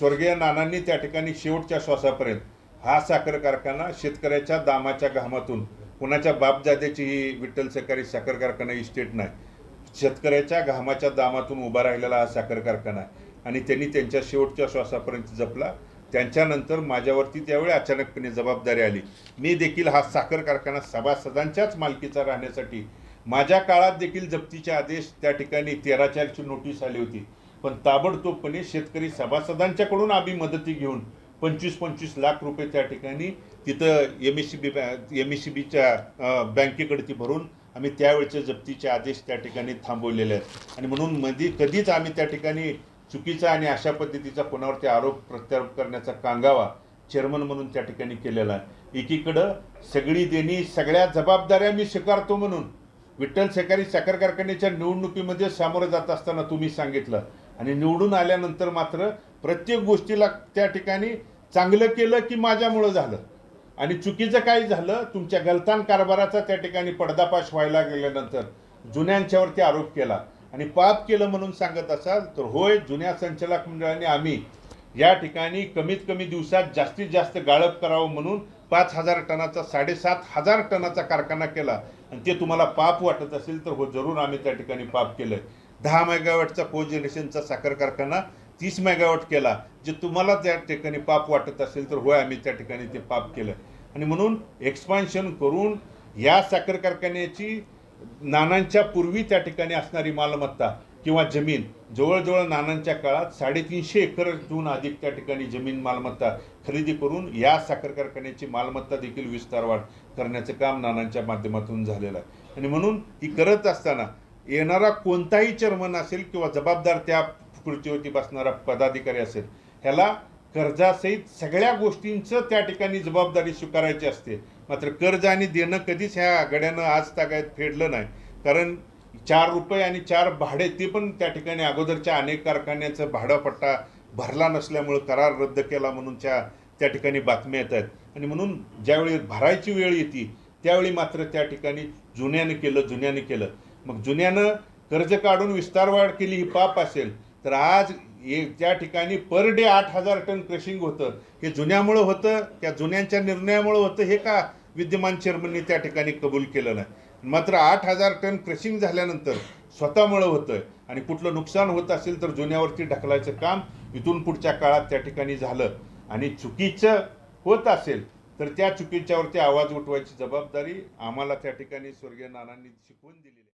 स्वर्गीय नानांनी त्या ठिकाणी शेवटच्या श्वासापर्यंत हा साखर कारखाना शेतकऱ्याच्या दामाच्या घामातून कुणाच्या बापजाद्याची ही विठ्ठल सहकारी साखर कारखाना इस्टेट नाही शेतकऱ्याच्या घामाच्या दामातून उभा राहिलेला हा साखर कारखाना आहे. आणि त्यांनी त्यांच्या शेवटच्या श्वासापर्यंत जपला. त्यांच्यानंतर माझ्यावरती त्यावेळी अचानकपणे जबाबदारी आली. मी देखील हा साखर कारखाना सभासदांच्याच मालकीचा राहण्यासाठी माझ्या काळात देखील जप्तीचे आदेश त्या ठिकाणी तेरा चारची नोटीस आली होती. पण ताबडतोबपणे शेतकरी सभासदांच्याकडून आम्ही मदती घेऊन पंचवीस पंचवीस लाख रुपये त्या ठिकाणी तिथं M S C B M S C बीच्या बँकेकडे ती भरून आम्ही त्यावेळचे जप्तीचे आदेश त्या ठिकाणी थांबवलेले आहेत. आणि म्हणून मध्ये कधीच आम्ही त्या ठिकाणी चुकीचा आणि अशा पद्धतीचा कोणावरती आरोप प्रत्यारोप करण्याचा कांगावा चेअरमन म्हणून त्या ठिकाणी केलेला आहे. एकीकडं सगळी देणी सगळ्या जबाबदाऱ्या मी स्वीकारतो म्हणून विठ्ठल सहकारी साखर कारखान्याच्या निवडणुकीमध्ये सामोरं जात असताना तुम्ही सांगितलं आणि निवडून आल्यानंतर मात्र प्रत्येक गोष्टीला त्या ठिकाणी चांगलं केलं की माझ्यामुळं झालं. आणि चुकीचं काय झालं तुमच्या गलतान कारभाराचा त्या ठिकाणी पडदापाश व्हायला गेल्यानंतर जुन्यांच्यावरती आरोप केला. आणि पाप केलं म्हणून सांगत असाल तर होय जुन्या संचालक मंडळाने आम्ही या ठिकाणी कमीत कमी दिवसात जास्तीत जास्त गाळप करावं म्हणून पाच हजार टनाचा साडेसात हजार टनाचा कारखाना केला. आणि ते तुम्हाला पाप वाटत असेल तर हो जरूर आम्ही त्या ठिकाणी पाप केलंय. दहा मेगावॅटचा कोजनेशनचा साखर कारखाना तीस मेगावॅट केला जे तुम्हाला त्या ठिकाणी पाप वाटत असेल तर होय आम्ही त्या ठिकाणी ते पाप केलं. आणि म्हणून एक्सपान्शन करून या साखर कारखान्याची नानांच्या पूर्वी त्या ठिकाणी असणारी मालमत्ता किंवा जमीन जवळजवळ नानांच्या काळात साडेतीनशे एकरहून अधिक त्या ठिकाणी जमीन मालमत्ता खरेदी करून या साखर कारखान्याची मालमत्ता देखील विस्तार वाढ करण्याचं काम नानांच्या माध्यमातून झालेलं आहे. आणि म्हणून ही करत असताना येणारा कोणताही चेअरमन असेल किंवा जबाबदार त्या कृतीवरती बसणारा पदाधिकारी असेल ह्याला कर्जासहित सगळ्या गोष्टींचं त्या ठिकाणी जबाबदारी स्वीकारायची असते. मात्र कर्ज आणि देणं कधीच ह्या गड्यानं आज तागायत फेडलं नाही. कारण चार रुपये आणि चार भाडे ते पण त्या ठिकाणी अगोदरच्या अनेक कारखान्याचं भाडापट्टा भरला नसल्यामुळं करार रद्द केला म्हणून त्या त्या ठिकाणी बातम्या येत आहेत. आणि म्हणून ज्यावेळी भरायची वेळ येते त्यावेळी मात्र त्या ठिकाणी जुन्यानं केलं जुन्यानं केलं. मग जुन्यानं कर्ज काढून विस्तारवाढ केली ही पाप असेल तर आज हे त्या ठिकाणी पर डे आठ हजार टन क्रशिंग होतं. हे जुन्यामुळं होतं त्या जुन्यांच्या निर्णयामुळं होतं हे का विद्यमान चेअरमननी त्या ठिकाणी कबूल केलं नाही? मात्र आठ हजार टन क्रशिंग झाल्यानंतर स्वतःमुळं होतं आणि कुठलं नुकसान होत असेल तर जुन्यावरती ढकलायचं काम इथून पुढच्या काळात त्या ठिकाणी झालं. आणि चुकीचं होत असेल तर त्या चुकीच्यावरती आवाज उठवायची जबाबदारी आम्हाला त्या ठिकाणी स्वर्गीय नानांनी शिकवून दिलेली